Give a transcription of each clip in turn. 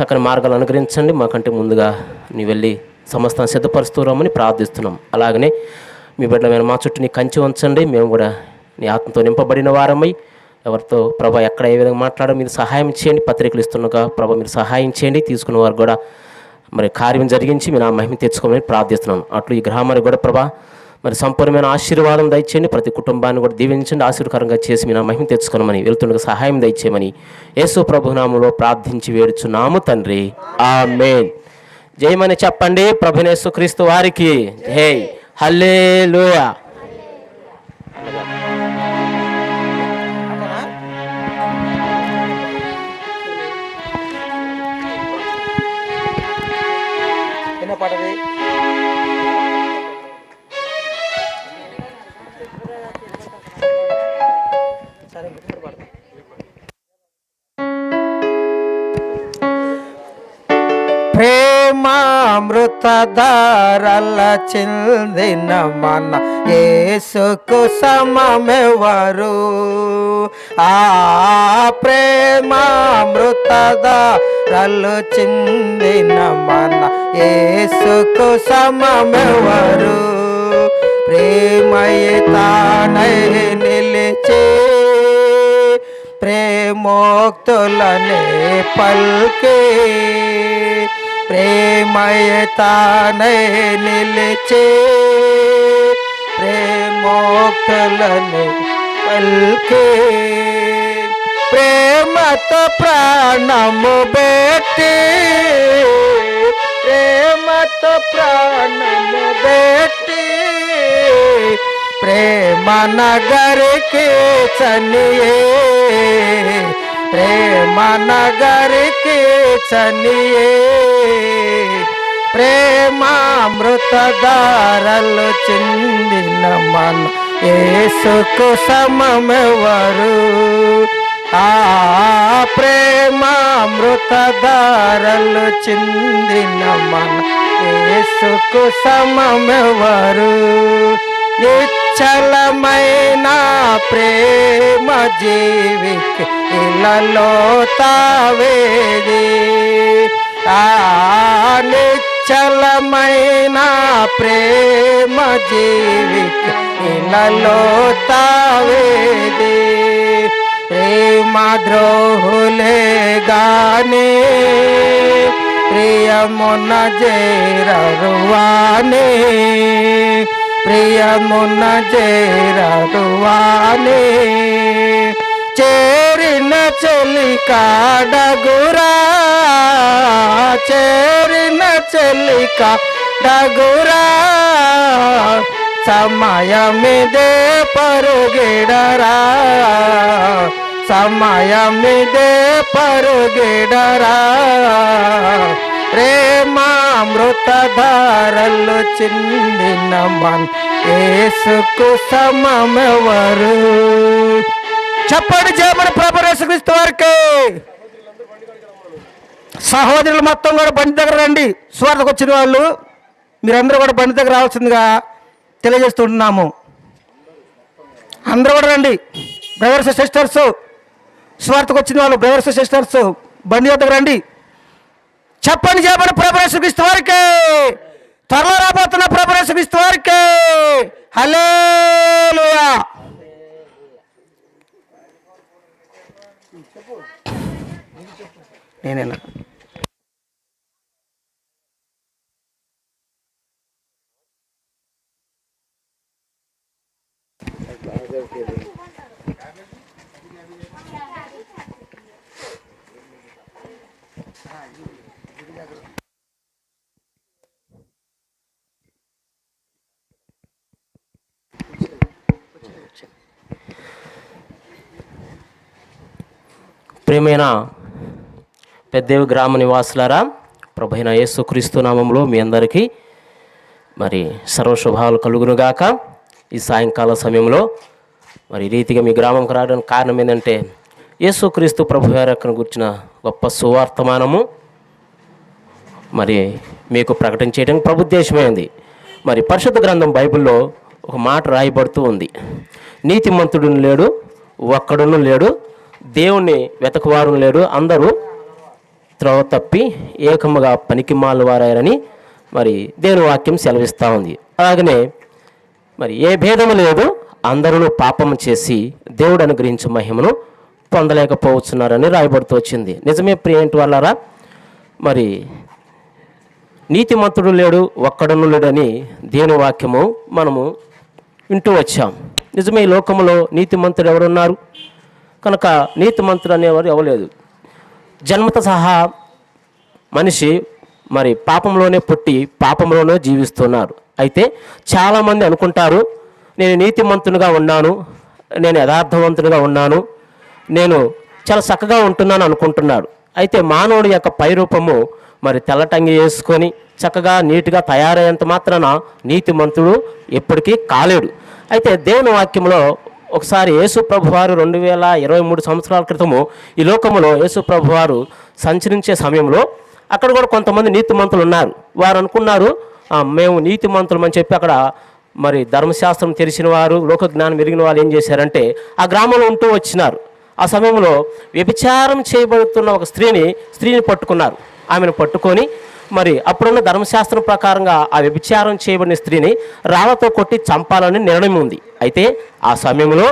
చక్కని మార్గాలు అనుగ్రహించండి. మాకంటే ముందుగా నీ వెళ్ళి సమస్తాన్ని సిద్ధపరుస్తూ రమ్మని ప్రార్థిస్తున్నాం. అలాగనే మీ బిడ్డలమైన మా చుట్టూ నీ కంచి ఉంచండి. మేము కూడా నీ ఆత్మతో నింపబడిన వారమై ఎవరితో ప్రభా ఎక్కడ ఏ విధంగా మాట్లాడో మీరు సహాయం చేయండి. పత్రికలు ఇస్తుండగా ప్రభా మీరు సహాయం చేయండి. తీసుకున్న వారు కూడా మరి కార్యం జరిగించి మీరు ఆ మహిమ తెచ్చుకోమని ప్రార్థిస్తున్నాను అట్లు ఈ గ్రామానికి కూడా ప్రభా మరి సంపూర్ణమైన ఆశీర్వాదం దయచేయండి. ప్రతి కుటుంబాన్ని కూడా దీవించండి. ఆశీర్వకరంగా చేసి మీ నా మహిమ తెచ్చుకోనమని వెళ్తుండగా సహాయం దయచేయమని యేసు ప్రభునామంలో ప్రార్థించి వేడుచున్నాము తండ్రి. ఆ మేన్ జయమని చెప్పండి ప్రభునేసు క్రీస్తు వారికి. జై హల్లే ఎన్నో పాటది రక్తధారల చెందిన మన ఏసుకు సమమెవరు? ఆ ప్రేమ ప్రేమామృతధారలు చెందిన మన ఏసుకు సమమెవరు? ప్రేమయ తానై నిలిచే ప్రేమోక్తులనే పల్కే ప్రేమయతానై నిలిచే ప్రేమోక్తులనే పల్కే. ప్రేమతో ప్రాణము బెట్టి ప్రేమతో ప్రాణము బెట్టి ప్రేమ నగరికి చనియే. ప్రేమ నగరికి చనియే ప్రేమామృతధారలు చిందిన మన ఏసుకు సమమెవరు? ఆ ప్రేమామృతధారలు చిందిన మన ఏసుకు సమమెవరు? నిశ్చలమైన ప్రేమ జీవికి ఇలలో తావేది? ఆ నిశ్చలమైన ప్రేమ జీవికి ఇలలో తావేది? ప్రేమ ద్రోహులే గానే ప్రియమున జేరరువానే. ప్రియమున జేరరువానే చేరిన చెలి కాడగురా చేరిన చెలి కాడగురా సమయమిదే పరుగిడరా సమయమిదే పరుగిడరా. ప్రేమామృతధారలు చిందిన మన్ ఏసుకు సమమెవరు? చెప్పండి చేయమని ప్రభు యేసుక్రీస్తు వారికి. సహోదరులు మొత్తం కూడా బండి దగ్గర రండి. స్వార్థకు వచ్చిన వాళ్ళు మీరందరూ కూడా బండి దగ్గర రావాల్సిందిగా తెలియజేస్తుంటున్నాము అందరూ కూడా రండి. బ్రదర్స్ సిస్టర్స్ స్వార్థకు వచ్చిన వాళ్ళు బ్రదర్స్ సిస్టర్స్ బండి దగ్గర రండి. చెప్పండి చెప్పండి ప్రభరేశ్వరిస్తు వారికి. త్వరలో రాబోతున్న ప్రభరేశ్వరిస్తు వారికి. హలే నేనేనా ప్రియమైన పెద్దేవి గ్రామ నివాసులారా ప్రభైన యేసుక్రీస్తు నామంలో మీ అందరికీ మరి సర్వశుభాలు కలుగునుగాక. ఈ సాయంకాల సమయంలో మరి రీతిగా మీ గ్రామంకి రావడానికి కారణం ఏంటంటే యేసుక్రీస్తు ప్రభు వారి గురించిన గొప్ప సువార్తమానము. మరి మీకు ప్రకటించేయడానికి ప్రభుద్దేశమైంది మరి పరిశుద్ధ గ్రంథం బైబిల్లో ఒక మాట రాయబడుతూ ఉంది. నీతిమంతుడును లేడు ఒక్కడును లేడు దేవుణ్ణి వెతకవారు లేడు. అందరూ త్రవ తప్పి ఏకముగా పనికి వారారని మరి దేవుని వాక్యం సెలవిస్తూ ఉంది. అలాగనే మరి ఏ భేదము లేదు. అందరూ పాపము చేసి దేవుడు అనుగ్రహించు మహిమను పొందలేకపోతున్నారని రాయబడుతూ వచ్చింది. నిజమే ప్రియంటి వాళ్ళారా? మరి నీతిమంతుడు లేడు ఒక్కడను లేడని దేవుని వాక్యము మనము వింటూ వచ్చాం. నిజమే లోకంలో నీతిమంతుడు ఎవరున్నారు? కనుక నీతిమంతుడు అనేవారు ఇవ్వలేదు జన్మత సహా మనిషి మరి పాపంలోనే పుట్టి పాపంలోనే జీవిస్తున్నారు. అయితే చాలామంది అనుకుంటారు నేను నీతిమంతునిగా ఉన్నాను నేను యథార్థవంతునిగా ఉన్నాను నేను చాలా చక్కగా ఉంటున్నాను అనుకుంటున్నాడు అయితే మానవుడి యొక్క పైరూపము మరి తెల్లటంగి వేసుకొని చక్కగా నీట్గా తయారయ్యేంత మాత్రాన నీతిమంతుడు ఎప్పటికీ కాలేడు. అయితే దేవుని వాక్యంలో ఒకసారి యేసు ప్రభువారు రెండు వేల ఇరవై మూడు సంవత్సరాల క్రితము ఈ లోకములో యేసు ప్రభువారు సంచరించే సమయంలో అక్కడ కూడా కొంతమంది నీతిమంతులు ఉన్నారు. వారు అనుకున్నారు మేము నీతిమంతులం అని చెప్పి అక్కడ మరి ధర్మశాస్త్రం తెలిసిన వారు లోక జ్ఞానం ఎరిగిన వాళ్ళు ఏం చేశారంటే ఆ గ్రామంలో ఉంటూ వచ్చినారు. ఆ సమయంలో వ్యభిచారం చేయబడుతున్న ఒక స్త్రీని స్త్రీని పట్టుకున్నారు. ఆమెను పట్టుకొని మరి అప్పుడున్న ధర్మశాస్త్రం ప్రకారంగా ఆ వ్యభిచారం చేయబడిన స్త్రీని రాళ్ళతో కొట్టి చంపాలని నిర్ణయం ఉంది. అయితే ఆ సమయంలో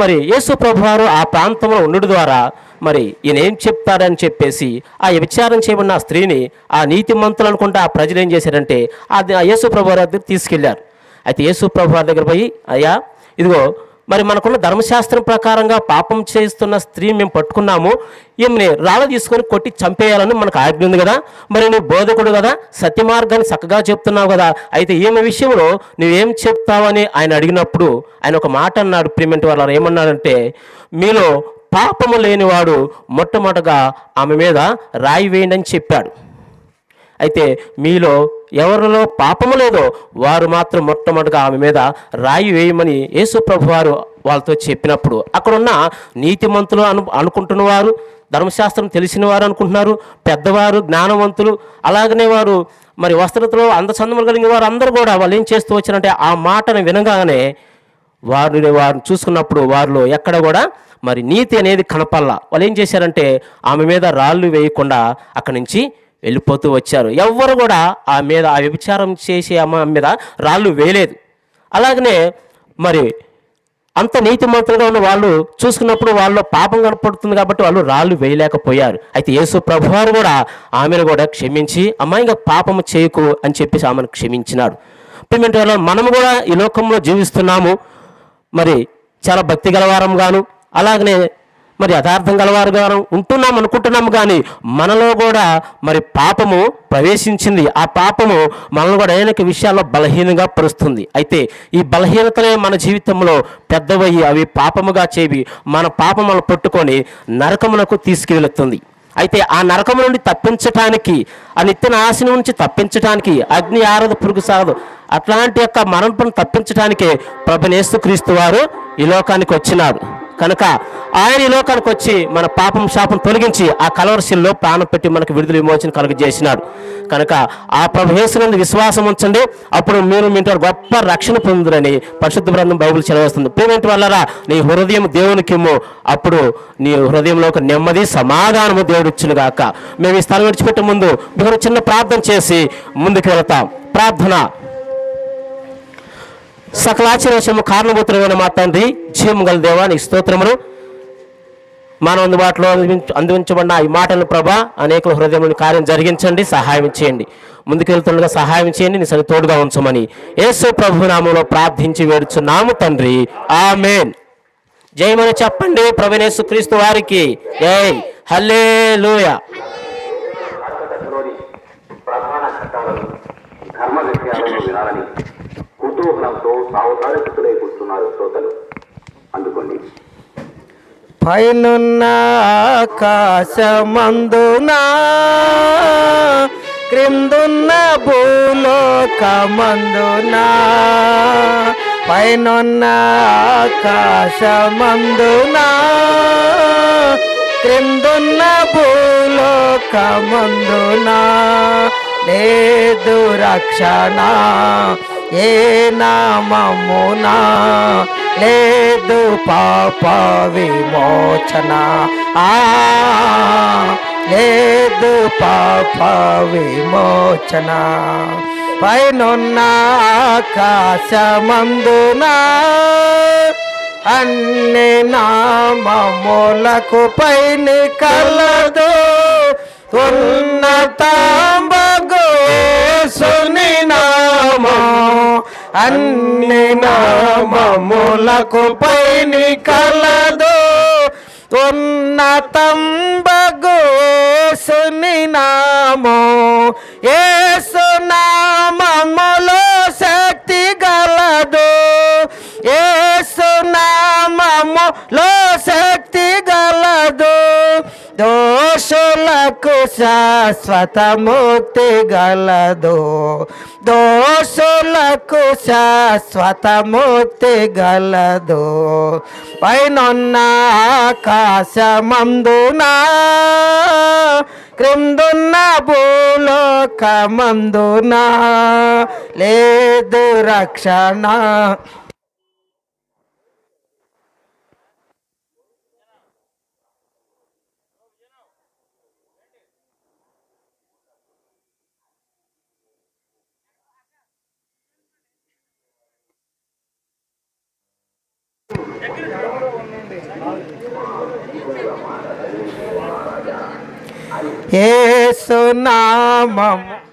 మరి యేసు ప్రభువారు ఆ ప్రాంతంలో ఉండడం ద్వారా మరి ఈయన ఏం చెప్తాడని చెప్పేసి ఆ వ్యభిచారం చేయబడిన ఆ స్త్రీని ఆ నీతిమంతులు అనుకుంటే ఆ ప్రజలు ఏం చేశారంటే ఆ యేసు ప్రభువారి దగ్గర తీసుకెళ్ళారు. అయితే యేసు ప్రభువారి దగ్గర పోయి అయ్యా ఇదిగో మరి మనకున్న ధర్మశాస్త్రం ప్రకారంగా పాపం చేస్తున్న స్త్రీ మేము పట్టుకున్నాము. ఈమెని రాళ్ళ తీసుకొని కొట్టి చంపేయాలని మనకు ఆజ్ఞ ఉంది కదా. మరి నువ్వు బోధకుడు కదా. సత్య మార్గాన్ని చక్కగా చెప్తున్నావు కదా. అయితే ఈమె విషయంలో నువ్వేం చెప్తావని ఆయన అడిగినప్పుడు ఆయన ఒక మాట అన్నాడు ప్రిమెంట్ వాళ్ళ ఏమన్నాడంటే మీలో పాపము లేనివాడు మొట్టమొదటగా ఆమె మీద రాయి వేయండి అని చెప్పాడు. అయితే మీలో ఎవరిలో పాపము లేదో వారు మాత్రం మొట్టమొదటిగా ఆమె మీద రాయి వేయమని యేసుప్రభు వారు వాళ్ళతో చెప్పినప్పుడు అక్కడున్న నీతిమంతులు అను అనుకుంటున్న వారు ధర్మశాస్త్రం తెలిసిన వారు అనుకుంటున్నారు పెద్దవారు జ్ఞానవంతులు అలాగనే వారు మరి వస్త్రతలో అందచందములు కలిగిన వారు అందరూ కూడా వాళ్ళు ఏం చేస్తూ వచ్చారంటే ఆ మాటను వినగానే వారిని వారిని చూసుకున్నప్పుడు వారిలో ఎక్కడ కూడా మరి నీతి అనేది కనపల్లా వాళ్ళు ఏం చేశారంటే ఆమె మీద రాళ్ళు వేయకుండా అక్కడి నుంచి వెళ్ళిపోతూ వచ్చారు. ఎవ్వరు కూడా ఆ మీద ఆ వ్యభిచారం చేసే అమ్మ మీద రాళ్ళు వేయలేదు. అలాగనే మరి అంత నీతిమంతులుగా ఉన్న వాళ్ళు చూసుకున్నప్పుడు వాళ్ళు పాపం కనపడుతుంది కాబట్టి వాళ్ళు రాళ్ళు వేయలేకపోయారు. అయితే యేసు ప్రభువారు కూడా ఆమెను కూడా క్షమించి అమ్మాయి ఇంకా పాపము చేయకు అని చెప్పేసి ఆమెను క్షమించినాడు. పేమెంట్ మనము కూడా ఈ లోకంలో జీవిస్తున్నాము. మరి చాలా భక్తి గలవారం గాను అలాగనే మరి యథార్థం గలవారు గారు ఉంటున్నాం అనుకుంటున్నాము కానీ మనలో కూడా మరి పాపము ప్రవేశించింది. ఆ పాపము మనల్ని కూడా అనేక విషయాల్లో బలహీనంగా పరుస్తుంది. అయితే ఈ బలహీనతలే మన జీవితంలో పెద్దవయ్యి అవి పాపముగా చేవి మన పాపములను పట్టుకొని నరకమునకు తీసుకువెళుతుంది. అయితే ఆ నరకము నుండి తప్పించటానికి ఆ నిత్య నాశనం నుంచి తప్పించటానికి అగ్ని ఆరదు పురుగు సారదు అట్లాంటి యొక్క మరణపును తప్పించటానికే ప్రభనేస్తు క్రీస్తు వారు ఈ లోకానికి వచ్చినాడు కనుక ఆయన ఈ లోకానికి వచ్చి మన పాపం శాపం తొలగించి ఆ కలవరశిల్లో ప్రాణం పెట్టి మనకు విడుదల విమోచన కలుగజేసినాడు. కనుక ఆ ప్రభు విశ్వాసం ఉంచండి. అప్పుడు మీరు మీ గొప్ప రక్షణ పొందురని పరిశుద్ధ బృందం బైబుల్ చదివేస్తుంది ప్రేమేంటి వల్లరా నీ హృదయం దేవునికిమ్ము. అప్పుడు నీ హృదయంలో ఒక నెమ్మది సమాధానము దేవుడిచ్చును గాక. మేము ఈ స్థలం విడిచిపెట్టే ముందు మీరు చిన్న ప్రార్థన చేసి ముందుకు వెళతాం. ప్రార్థన. సకలాచరవశము కారణభూతులమైన మా తండ్రి జీవం గల దేవా నీకు స్తోత్రములు. మన అందుబాటులో అందించబడిన ఈ మాటలు ప్రభా అనేకుల హృదయములు కార్యం జరిగించండి సహాయం చేయండి. ముందుకెళ్తుండగా సహాయం చేయండి నీ సరి తోడుగా ఉంచమని యేసు ప్రభు నామంలో ప్రార్థించి వేడుచున్నాము తండ్రి. ఆమెన్. జయమని చెప్పండి ప్రవీణేశు క్రీస్తు వారికి. జై హల్లే లూయ ధర్మ విషయాలను వినాలని కుతూహలంతో సావధానతులై కూర్చున్నారు శ్రోతలు. అందుకోండి. పైనున్న ఆకాశమందునా క్రిందున్న భూలోకమందునా పైనున్న ఆకాశమందునా క్రిందున్న భూలోకమందునా లేదు రక్షణ ఏ నామమునా లేదు పాప విమోచన. ఆ లేదు పాప విమోచన. పైనున్న ఆకాశమందున అన్ని నామములకు పైన కలదు. ఉన్నతాంబగు సుని నామం అన్ని నామములకు పైని కలదు. ఉన్నతం సుని నామో ఏసు నామములో శక్తి గలదు. ఏసు నామములో దోషులకు శాశ్వత ముక్తి గలదు దోషులకు శాశ్వత ముక్తి గలదు పైనున్న ఆకాశమందున క్రిందున్న భూలోకమందున లేదు రక్షణ ఏసు నామము